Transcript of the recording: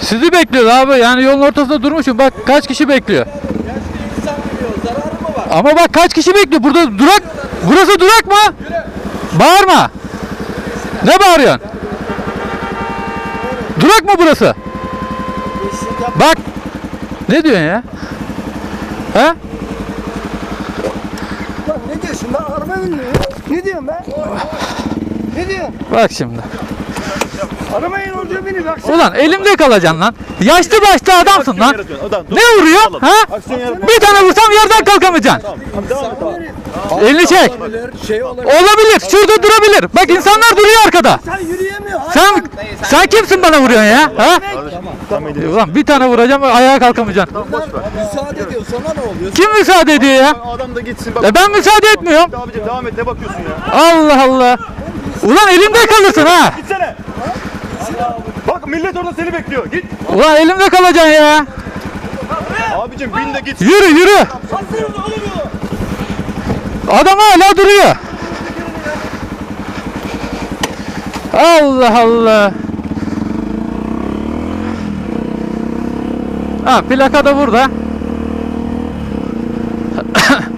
Sizi bekliyor abi. Yani yolun ortasında durmuşum. Bak kaç kişi bekliyor. İnsan biliyor. Zararı mı var? Ama bak kaç kişi bekliyor. Burada durak. Burası durak mı? Bağırma. Ne bağırıyorsun? Durak mı burası? Bak. Ne diyorsun ya? He? Ne diyorsun ben araba binmiyor. Ne diyorsun ben? Ne diyorsun? Bak şimdi. Arabaya yolcu beni bak. Ulan elimde kalacaksın lan. Yaşlı başlı adamsın lan. Ne vuruyor? Ha? Bir tane vursam yerden kalkamayacaksın. Elini çek. Olabilir. Şurada durabilir. Bak insanlar duruyor arkada. Sen yürüyemiyor. Sen sen kimsin bana vuruyorsun ya? Ha? Ulan bir tane vuracağım ayağa kalkamayacaksın. Müsaade ediyor. Sana ne oluyor? Kim müsaade ediyor ya? Adam da gitsin bak. E ben müsaade etmiyorum. Abicim devam et ne bakıyorsun ya? Allah Allah. Ulan elimde kalırsın ha. Gitsene. Bak millet orada seni bekliyor. Git. Ulan elimde kalacaksın ya. Abicim bin de git. Yürü yürü. Adam hala duruyor. Allah Allah. Ha plaka da burada.